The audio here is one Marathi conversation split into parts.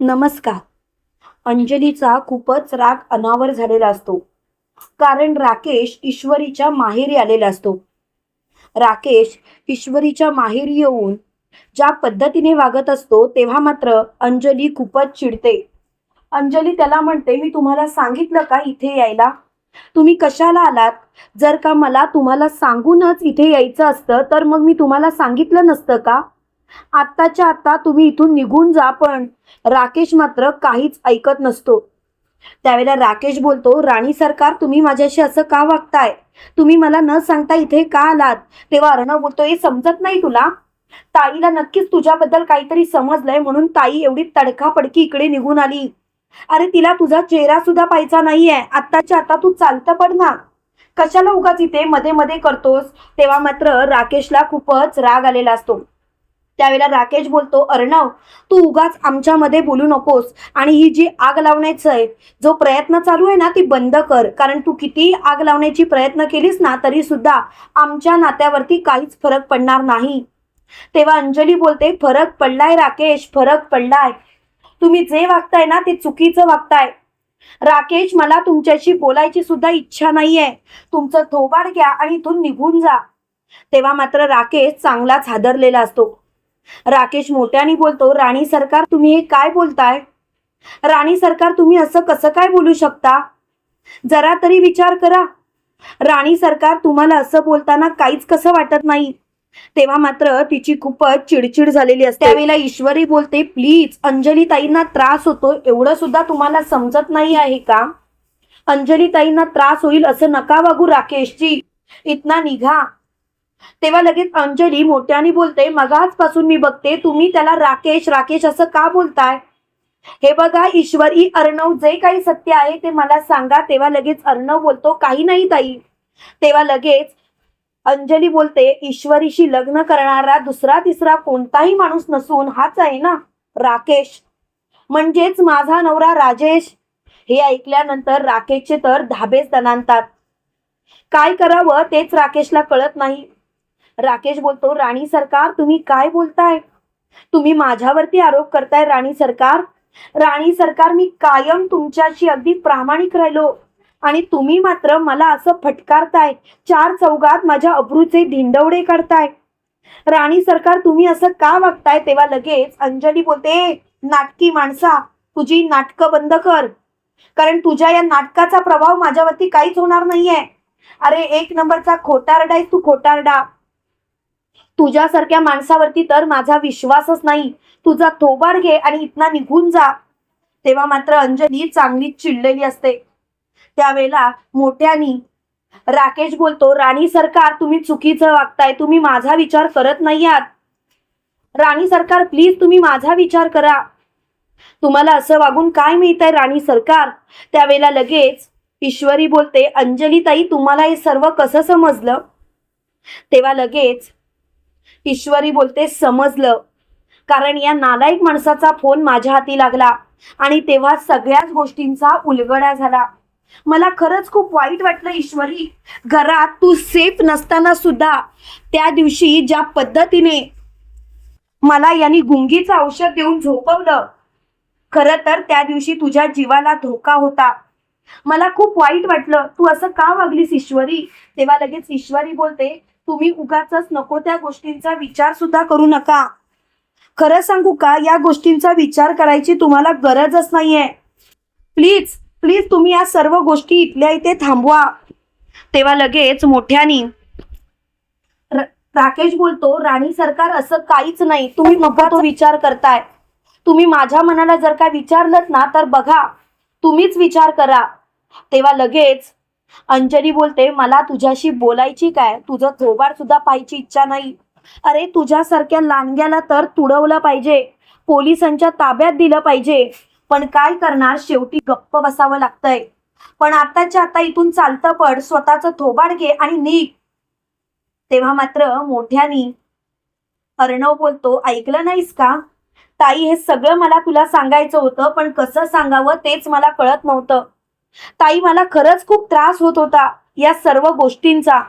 नमस्कार. अंजलीचा खूपच राग अनावर झालेला असतो. कारण राकेश ईश्वरीच्या माहेरी आलेला असतो. राकेश ईश्वरीच्या माहेरी येऊन ज्या पद्धतीने वागत असतो तेव्हा मात्र अंजली खूपच चिडते. अंजली त्याला म्हणते मी तुम्हाला सांगितलं का इथे यायला? तुम्ही कशाला आलात? जर का मला तुम्हाला सांगूनच इथे यायचं असतं तर मग मी तुम्हाला सांगितलं नसतं का? आत्ताच्या आत्ता तुम्ही इथून निघून जा पण राकेश मात्र काहीच ऐकत नसतो. त्यावेळेला राकेश बोलतो राणी सरकार तुम्ही माझ्याशी असं का वागताय? तुम्ही मला न सांगता इथे का आलात? तेव्हा अर्णव बोलतो हे समजत नाही तुला? ताईला नक्कीच तुझ्याबद्दल काहीतरी समजलंय म्हणून ताई एवढी तडकाफडकी इकडे निघून आली. अरे तिला तुझा चेहरा सुद्धा पाहायचा नाहीये. आत्ताच्या आता तू चालतं पड ना कशाला उगाच इथे मध्ये मध्ये करतोस? तेव्हा मात्र राकेशला खूपच राग आलेला असतो. त्यावेळेला राकेश बोलतो अर्णव तू उगाच आमच्यामध्ये बोलू नकोस आणि ही जी आग लावण्याचं आहे जो प्रयत्न चालू आहे ना ती बंद कर. कारण तू किती आग लावण्याची प्रयत्न केलीस ना तरी सुद्धा आमच्या नात्यावरती काहीच फरक पडणार नाही. तेव्हा अंजली बोलते फरक पडलाय राकेश फरक पडलाय. तुम्ही जे वागताय ना ते चुकीचं वागताय. राकेश मला तुमच्याशी बोलायची सुद्धा इच्छा नाहीये. तुमचं थोबाड घ्या आणि इथून निघून जा. तेव्हा मात्र राकेश चांगलाच हादरलेला असतो. राकेश मोठ्याने बोलतो राणी सरकार तुम्ही हे काय बोलताय? राणी सरकार तुम्ही असं कसं काय बोलू शकता? जरा तरी विचार करा. राणी सरकार तुम्हाला असं बोलताना काहीच कसं वाटत नाही? तेव्हा मात्र तिची खूपच चिडचिड झालेली असते. त्यावेळेला ईश्वरी बोलते प्लीज अंजली ताईंना त्रास होतो एवढं सुद्धा तुम्हाला समजत नाही आहे का? अंजली ताईंना त्रास होईल असं नका वागू राकेशजी. इतना निघा. तेव्हा लगेच अंजली मोठ्याने बोलते मगाचपासून मी बघते तुम्ही त्याला राकेश राकेश असं का बोलताय? हे बघा ईश्वरी अर्णव जे काही सत्य आहे ते मला सांगा. तेव्हा लगेच अर्णव बोलतो काही नाही ताई. तेव्हा लगेच अंजली बोलते ईश्वरीशी लग्न करणारा दुसरा तिसरा कोणताही माणूस नसून हाच आहे ना राकेश. म्हणजेच माझा नवरा राजेश. हे ऐकल्यानंतर राकेशचे तर धाबेच दणानतात काय करावं तेच राकेशला कळत नाही. राकेश बोलतो राणी सरकार तुम्ही काय बोलताय? तुम्ही माझ्यावरती आरोप करताय राणी सरकार? राणी सरकार मी कायम तुमच्याशी अगदी प्रामाणिक राहिलो. आणि तुम्ही मात्र मला असं फटकारताय चार चौघात माझ्या अब्रूचे धिंडवडे काढताय. राणी सरकार तुम्ही असं का वागताय? तेव्हा लगेच अंजली बोलते नाटकी माणसा तुझी नाटकं बंद कर. कारण तुझ्या या नाटकाचा प्रभाव माझ्यावरती काहीच होणार नाहीये. अरे एक नंबरचा खोटारडा आहेस तू खोटारडा. तुझ्यासारख्या माणसावरती तर माझा विश्वासच नाही. तुझा थोबाड घे आणि इथना निघून जा. तेव्हा मात्र अंजली चांगलीच चिडलेली असते. त्यावेळेला मोठ्यानी राकेश बोलतो राणी सरकार तुम्ही चुकीचं वागताय. तुम्ही माझा विचार करत नाही आहात राणी सरकार प्लीज तुम्ही माझा विचार करा. तुम्हाला असं वागून काय मिळतंय राणी सरकार? त्यावेळेला लगेच ईश्वरी बोलते अंजली ताई तुम्हाला हे सर्व कसं समजलं? तेव्हा लगेच ईश्वरी बोलते समजलं. कारण या नालायक माणसाचा फोन माझ्या हाती लागला आणि तेव्हा सगळ्याच गोष्टींचा उलगडा झाला. मला खरंच खूप वाईट वाटलं ईश्वरी. घरात तू सेफ नसताना सुद्धा त्या दिवशी ज्या पद्धतीने मला यांनी गुंगीचं औषध देऊन झोपवलं खरं तर त्या दिवशी तुझ्या जीवाला धोका होता. मला खूप वाईट वाटलं. तू असं का वागलीस ईश्वरी? तेव्हा लगेच ईश्वरी बोलते तुम्ही उगाच नको त्या गोष्टींचा विचार सुद्धा करू नका. खरं सांगू का या गोष्टींचा विचार करायची तुम्हाला गरजच नाहीये. प्लीज प्लीज तुम्ही या सर्व गोष्टी इथल्या इथे थांबवा. तेव्हा लगेच मोठ्यानी राकेश बोलतो राणी सरकार असं काहीच नाही तुम्ही नका तो विचार करताय. तुम्ही माझ्या मनाला जर का विचारलं ना तर बघा तुम्हीच विचार करा. तेव्हा लगेच अंजली बोलते मला तुझ्याशी बोलायची काय? तुझं थोबाड सुद्धा पाहायची इच्छा नाही. अरे तुझ्यासारख्या लांडग्याला तर तुडवलं पाहिजे. पोलिसांच्या ताब्यात दिलं पाहिजे. पण काय करणार? शेवटी गप्प बसावं लागतंय. पण आताच्या आता इथून चालतं पड स्वतःचं थोबाड घे आणि निघ. तेव्हा मात्र मोठ्यानी अर्णव बोलतो ऐकलं नाहीस का? ताई हे सगळं मला तुला सांगायचं होतं पण कसं सांगावं तेच मला कळत नव्हतं. ताई मला खरंच खूप त्रास होत होता या सर्व गोष्टींचा.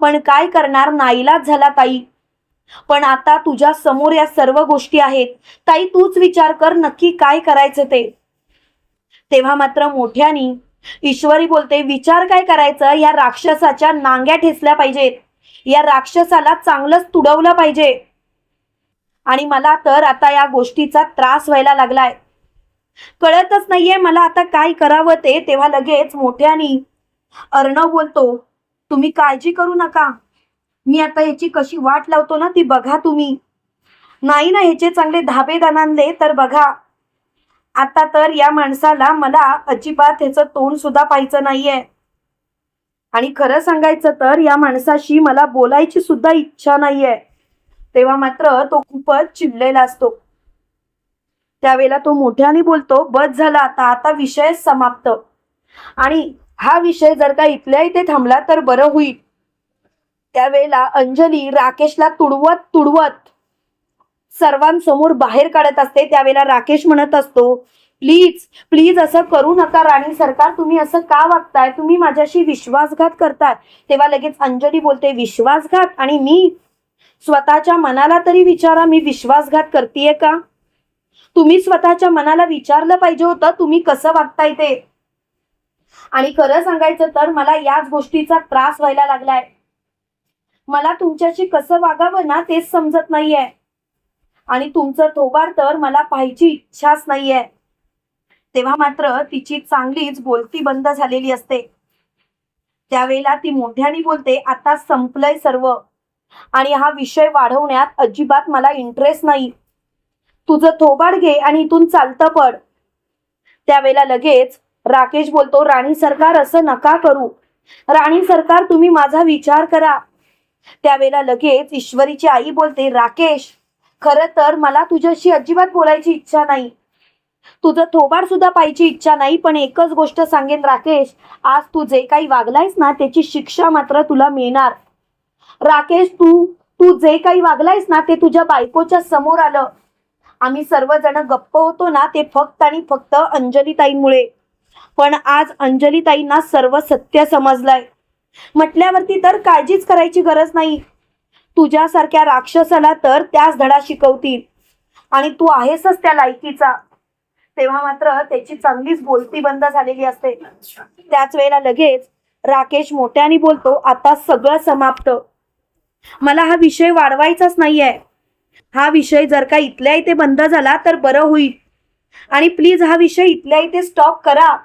पण काय करणार? नाईलाज झाला ताई. पण आता तुझ्या समोर या सर्व गोष्टी आहेत. ताई तूच विचार कर नक्की काय करायचं ते. तेव्हा मात्र मोठ्यानी ईश्वरी बोलते विचार काय करायचं? या राक्षसाच्या नांग्या ठेसल्या पाहिजेत. या राक्षसाला चांगलंच तुडवलं पाहिजे. आणि मला तर आता या गोष्टीचा त्रास व्हायला लागलाय. कळतच नाहीये मला आता काय करावं ते. तेव्हा लगेच मोठ्यानी अर्णव बोलतो तुम्ही काळजी करू नका. मी आता याची कशी वाट लावतो ना ती बघा तुम्ही. नाही ना ह्याचे चांगले धाबेदान आणले तर बघा. आता तर या माणसाला मला अजिबात ह्याचं तोंड सुद्धा पाहायचं नाहीये. आणि खरं सांगायचं तर या माणसाशी मला बोलायची सुद्धा इच्छा नाहीये. तेव्हा मात्र तो खूपच चिडलेला असतो. त्यावेळेला तो मोठ्याने बोलतो बस झाला आता आता विषय समाप्त. आणि हा विषय जर का इथल्या इथे थांबला तर बरं होईल. त्यावेळेला अंजली राकेशला तुडवत तुडवत सर्वांसमोर बाहेर काढत असते. त्यावेळेला राकेश म्हणत असतो प्लीज प्लीज असं करू नका राणी सरकार तुम्ही असं का वागताय? तुम्ही माझ्याशी विश्वासघात करताय. तेव्हा लगेच अंजली बोलते विश्वासघात? आणि मी? स्वतःच्या मनाला तरी विचारा मी विश्वासघात करतेय का? तुम्ही स्वतःच्या मनाला विचारलं पाहिजे होतं तुम्ही कसं वागताय ते? आणि खरं सांगायचं तर मला याच गोष्टीचा त्रास व्हायला लागलाय. मला तुमच्याशी कसं वागावं ना तेच समजत नाहीये. आणि तुमचं थोबार तर मला पाहायची इच्छाच नाहीये. तेव्हा मात्र तिची चांगलीच बोलती बंद झालेली असते. त्यावेळेला ती मोठ्याने बोलते आता संपलंय सर्व. आणि हा विषय वाढवण्यात अजिबात मला इंटरेस्ट नाही. तुझं थोबाड घे आणि इथून चालतं पड. त्यावेळेला लगेच राकेश बोलतो राणी सरकार असं नका करू. राणी सरकार तुम्ही माझा विचार करा. त्यावेळेला लगेच ईश्वरीची आई बोलते राकेश खर तर मला तुझ्याशी अजिबात बोलायची इच्छा नाही. तुझं थोबाड सुद्धा पाहिजे इच्छा नाही पण एकच गोष्ट सांगेन राकेश आज तू जे काही वागलायस ना त्याची शिक्षा मात्र तुला मिळणार. राकेश तू तू जे काही वागलायस ना ते तुझ्या बायकोच्या समोर आलं. आम्ही सर्वजण गप्प होतो ना ते फक्त आणि फक्त अंजलीताईंमुळे. पण आज अंजलीताईंना सर्व सत्य समजलंय. म्हटल्यावरती तर काळजीच करायची गरज नाही. तुझ्यासारख्या राक्षसाला तर त्याच धडा शिकवतील. आणि तू आहेसच त्या लायकीचा. तेव्हा मात्र त्याची चांगलीच बोलती बंद झालेली असते. त्याच वेळेला लगेच राकेश मोठ्याने बोलतो आता सगळं समाप्त. मला हा विषय वाढवायचाच नाहीये. हा विषय जर का इथल्या इथे बंद झाला तर बरं होईल. आणि प्लीज हा विषय इथल्या इथे स्टॉप करा.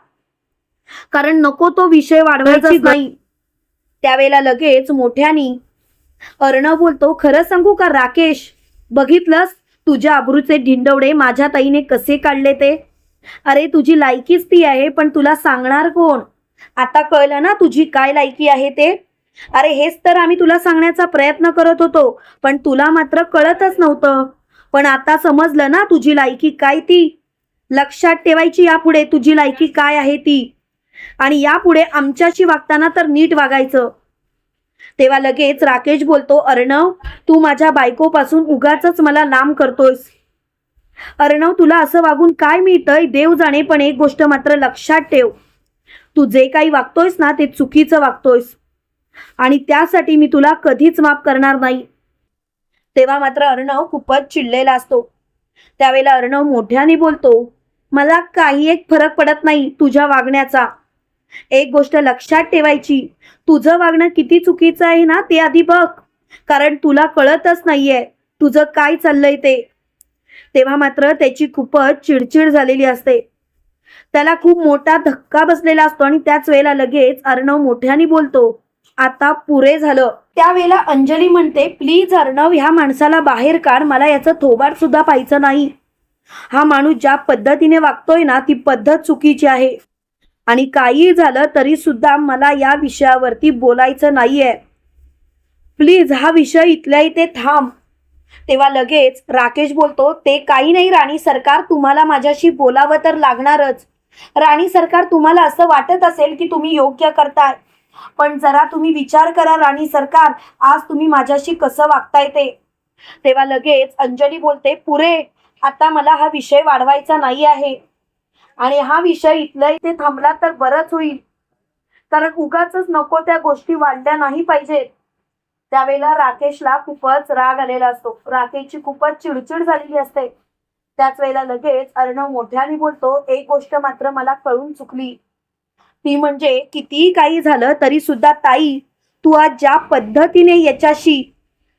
कारण नको तो विषय वाढवायचाच नाही. त्यावेळेला लगेच मोठ्यानी अर्णव बोलतो खरं सांगू का राकेश? बघितलंस? तुझ्या आबरूचे ढिंडवडे माझ्या ताईने कसे काढले ते? अरे तुझी लायकीच ती आहे पण तुला सांगणार कोण? आता कळलं ना तुझी काय लायकी आहे ते? अरे हेच तर आम्ही तुला सांगण्याचा प्रयत्न करत होतो पण तुला मात्र कळतच नव्हतं. पण आता समजलं ना तुझी लायकी काय ती? लक्षात ठेवायची यापुढे तुझी लायकी काय आहे ती? आणि यापुढे आमच्याशी वागताना तर नीट वागायचं. तेव्हा लगेच राकेश बोलतो अर्णव तू माझ्या बायकोपासून उगाच मला लांब करतोयस. अर्णव तुला असं वागून काय मिळतंय? देव जाणे पण एक गोष्ट मात्र लक्षात ठेव. तू जे काही वागतोयस ना ते चुकीचं वागतोयस. आणि त्यासाठी मी तुला कधीच माफ करणार नाही. तेव्हा मात्र अर्णव खूपच चिडलेला असतो. त्यावेळेला अर्णव मोठ्याने बोलतो मला काही एक फरक पडत नाही तुझ्या वागण्याचा. एक गोष्ट लक्षात ठेवायची तुझं वागणं किती चुकीचं आहे ना ते आधी बघ. कारण तुला कळतच नाहीये तुझं काय चाललंय ते. तेव्हा मात्र त्याची खूपच चिडचिड झालेली असते. त्याला खूप मोठा धक्का बसलेला असतो आणि त्याच वेळेला लगेच अर्णव मोठ्याने बोलतो आता पुरे झालं. त्यावेळेला अंजली म्हणते प्लीज अर्णव ह्या माणसाला बाहेर काढ मला याचं थोबाड सुद्धा पाहायचं नाही. हा माणूस ज्या पद्धतीने वागतोय ना ती पद्धत चुकीची आहे. आणि काही झालं तरी सुद्धा मला या विषयावरती बोलायचं नाहीये. प्लीज हा विषय इथल्या इथे थांब. तेव्हा लगेच राकेश बोलतो ते काही नाही राणी सरकार तुम्हाला माझ्याशी बोलावं तर लागणारच. राणी सरकार तुम्हाला असं वाटत असेल की तुम्ही योग्य करताय. पण जरा तुम्ही विचार करा राणी सरकार आज तुम्ही माझ्याशी कसं वागताय ते. तेव्हा लगेच अंजली बोलते पुरे आता मला हा विषय वाढवायचा नाही आहे. आणि हा विषय इथल्या इथे थांबला तर बरंच होईल. कारण उगाच नको त्या गोष्टी वाढल्या नाही पाहिजेत. त्यावेळेला राकेशला खूपच राग आलेला असतो. राकेशची खूपच चिडचिड झालेली असते. त्याच वेळेला लगेच अर्णव मोठ्याने बोलतो एक गोष्ट मात्र मला कळून चुकली. ती म्हणजे कितीही काही झालं तरी सुद्धा ताई तू आज ज्या पद्धतीने याच्याशी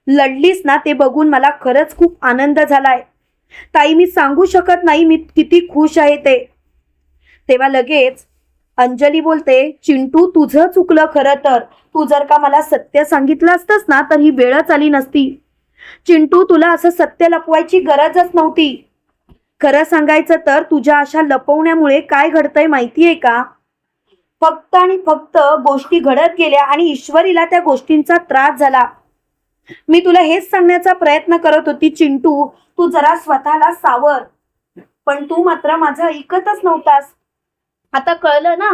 लढलीस ना ते बघून मला खरंच खूप आनंद झालाय. ताई मी सांगू शकत नाही मी किती खुश आहे ते. तेव्हा लगेच अंजली बोलते चिंटू तुझं चुकलं खरं तर. तू जर का मला सत्य सांगितलं असतंस ना तर ही वेळच आली नसती. चिंटू तुला असं सत्य लपवायची गरजच नव्हती. खरं सांगायचं तर तुझ्या अशा लपवण्यामुळे काय घडतंय माहितीये का? फक्त आणि फक्त गोष्टी घडत गेल्या आणि ईश्वरीला त्या गोष्टींचा त्रास झाला. मी तुला हेच सांगण्याचा प्रयत्न करत होती चिंटू. तू जरा स्वतःला सावर. पण तू मात्र माझं ऐकतच नव्हतास. आता कळलं ना?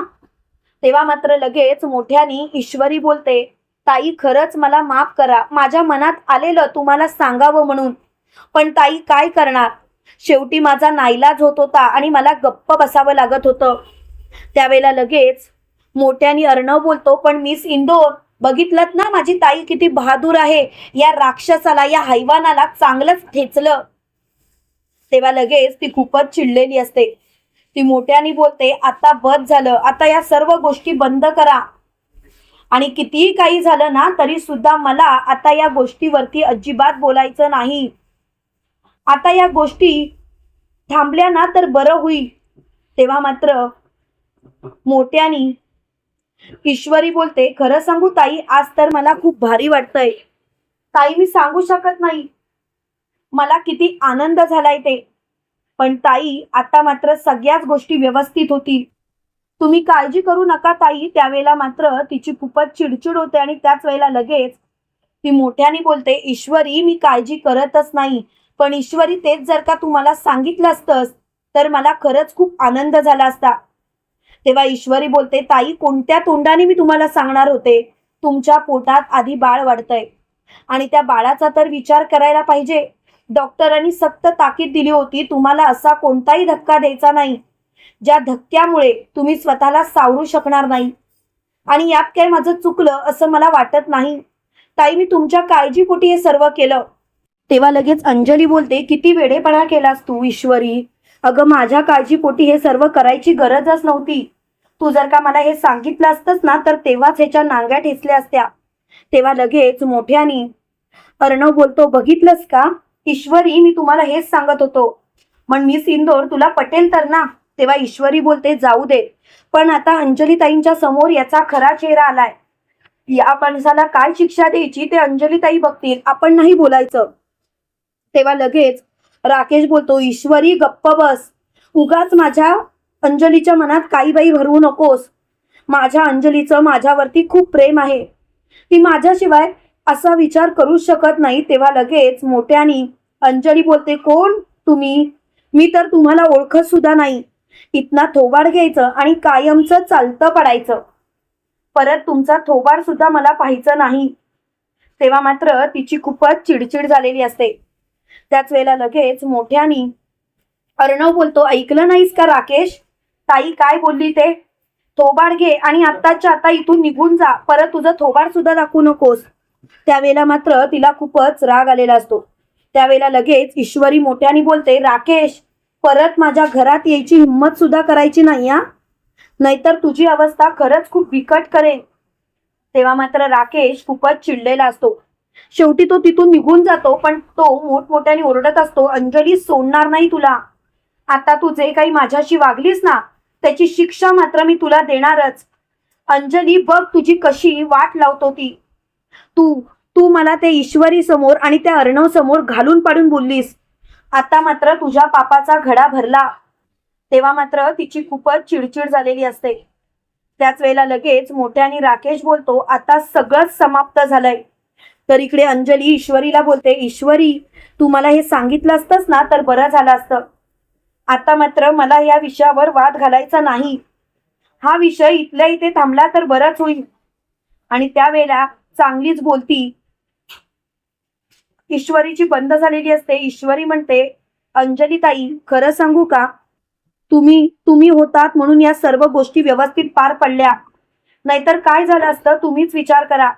तेव्हा मात्र लगेच मोठ्यानी ईश्वरी बोलते ताई खरंच मला माफ करा. माझ्या मनात आलेलं तुम्हाला सांगावं म्हणून. पण ताई काय करणार? शेवटी माझा नाईलाज होत होता आणि मला गप्प बसावं लागत होतं. त्यावेळेला लगेच मोठ्याने अर्णव बोलतो पण मिस इंदोर बघितलं ना माझी ताई किती बहादूर आहे? या राक्षसाला या हैवानाला चांगलंच ठेचलं. तेव्हा लगेच ती खूपच चिडलेली असते. ती मोठ्याने बोलते आता बद झालं. आता या सर्व गोष्टी बंद करा. आणि कितीही काही झालं ना तरी सुद्धा मला आता या गोष्टीवरती अजिबात बोलायचं नाही. आता या गोष्टी थांबल्या ना तर बरं होईल. तेव्हा मात्र मोठ्यानी ईश्वरी बोलते खरं सांगू ताई आज तर मला खूप भारी वाटतंय. ताई मी सांगू शकत नाही. मला किती आनंद झालाय ते. पण ताई आता मात्र सगळ्याच गोष्टी व्यवस्थित होती. तुम्ही काळजी करू नका ताई त्यावेळेला मात्र तिची खूपच चिडचिड होते आणि त्याच वेळेला लगेच ती मोठ्याने बोलते ईश्वरी मी काळजी करतच नाही. पण ईश्वरी तेच जर का तुम्हाला सांगितलं असतंस तर मला खरंच खूप आनंद झाला असता. तेव्हा ईश्वरी बोलते ताई कोणत्या तोंडाने मी तुम्हाला सांगणार होते? तुमच्या पोटात आधी बाळ वाढतंय. आणि त्या बाळाचा तर विचार करायला पाहिजे. डॉक्टरांनी सक्त ताकीद दिली होती तुम्हाला असा कोणताही धक्का द्यायचा नाही ज्या धक्क्यामुळे तुम्ही स्वतःला सावरू शकणार नाही. आणि यात काय माझं चुकलं असं मला वाटत नाही. ताई मी तुमच्या काळजीपोटी हे सर्व केलं. तेव्हा लगेच अंजली बोलते किती वेडेपणा केलास तू ईश्वरी. अगं माझ्या काळजीपोटी हे सर्व करायची गरजच नव्हती. तू जर का मला हे सांगितलं असतंस ना तर तेव्हाच ह्याच्या नांग्या ठेचल्या असत्या. तेव्हा लगेच मोठ्यानी अर्णव बोलतो बघितलंस का? ईश्वरी मी तुम्हाला हेच सांगत होतो. पण मी सिंदोर तुला पटेल तर ना? तेव्हा ईश्वरी बोलते जाऊ दे. पण आता अंजलीताईंच्या समोर याचा खरा चेहरा आलाय. या माणसाला काय शिक्षा द्यायची ते अंजलीताई बघतील. आपण नाही बोलायचं. तेव्हा लगेच राकेश बोलतो ईश्वरी गप्प बस. उगाच माझ्या अंजलीच्या मनात काही बाई भरवू नकोस. माझ्या अंजलीचं माझ्यावरती खूप प्रेम आहे. ती माझ्याशिवाय असा विचार करूच शकत नाही तेव्हा लगेच मोठ्यानी अंजली बोलते कोण तुम्ही? मी तर तुम्हाला ओळखत सुद्धा नाही. इतना थोबाड घ्यायचं आणि कायमचं चालतं पडायचं. परत तुमचा थोबाड सुद्धा मला पाहायचं नाही. तेव्हा मात्र तिची खूपच चिडचिड झालेली असते. त्याच वेळेला लगेच मोठ्यानी अर्णव बोलतो ऐकलं नाहीस का राकेश? ताई काय बोलली ते? थोबाड घे आणि आत्ताच्या आता इथून निघून जा. परत तुझं थोबाड सुद्धा दाखवू नकोस. त्यावेळेला मात्र तिला खूपच राग आलेला असतो. त्यावेळेला लगेच ईश्वरी मोठ्याने बोलते राकेश परत माझ्या घरात यायची हिंमत सुद्धा करायची नाही हा? नाहीतर तुझी अवस्था खरंच खूप बिकट करेल तेव्हा मात्र राकेश खूपच चिडलेला असतो. शेवटी तो तिथून निघून जातो पण तो मोठमोठ्याने ओरडत असतो अंजली सोडणार नाही तुला. आता तू जे काही माझ्याशी वागलीस ना त्याची शिक्षा मात्र मी तुला देणारच. अंजली बघ तुझी कशी वाट लावतो ती. तू तू मला ते ईश्वरी समोर आणि त्या अर्णव समोर घालून पाडून बोललीस. आता मात्र तुझ्या पापाचा घडा भरला. तेव्हा मात्र तिची खूपच चिडचिड झालेली असते. त्याच वेळेला लगेच मोठ्याने राकेश बोलतो आता सगळंच समाप्त झालंय. तर इकडे अंजली ईश्वरीला बोलते ईश्वरी तू मला हे सांगितलं असतंस ना तर बरं झालं असतं. आता मात्र मला या विषयावर वाद घालायचा नाही. हा विषय इथल्या इथे थांबला तर बराच होईल. आणि त्यावेळेला चांगलीच बोलती. ईश्वरीची बंद झालेली असते. ईश्वरी म्हणते अंजली ताई खरं सांगू का? तुम्ही तुम्ही होतात म्हणून या सर्व गोष्टी व्यवस्थित पार पडल्या. नाहीतर काय झालं असतं तुम्हीच विचार करा.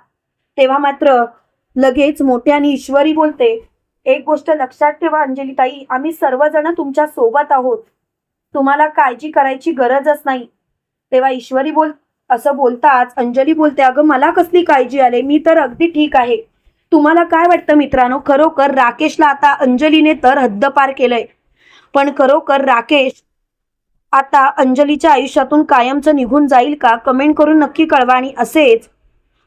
तेव्हा मात्र लगेच मोठ्याने ईश्वरी बोलते एक गोष्ट लक्षात ठेवा अंजली ताई आम्ही सर्वजण तुमच्यासोबत आहोत. तुम्हाला काळजी करायची गरजच नाही. तेव्हा ईश्वरी बोल असं बोलताच अंजली बोलते अगं मला कसली काळजी आले? मी तर अगदी ठीक आहे. तुम्हाला काय वाटतं मित्रांनो? खरोखर राकेशला आता अंजलीने तर हद्दपार केलंय. पण खरोखर राकेश आता अंजलीच्या आयुष्यातून कायमचं निघून जाईल का? कमेंट करून नक्की कळवा आणि असेच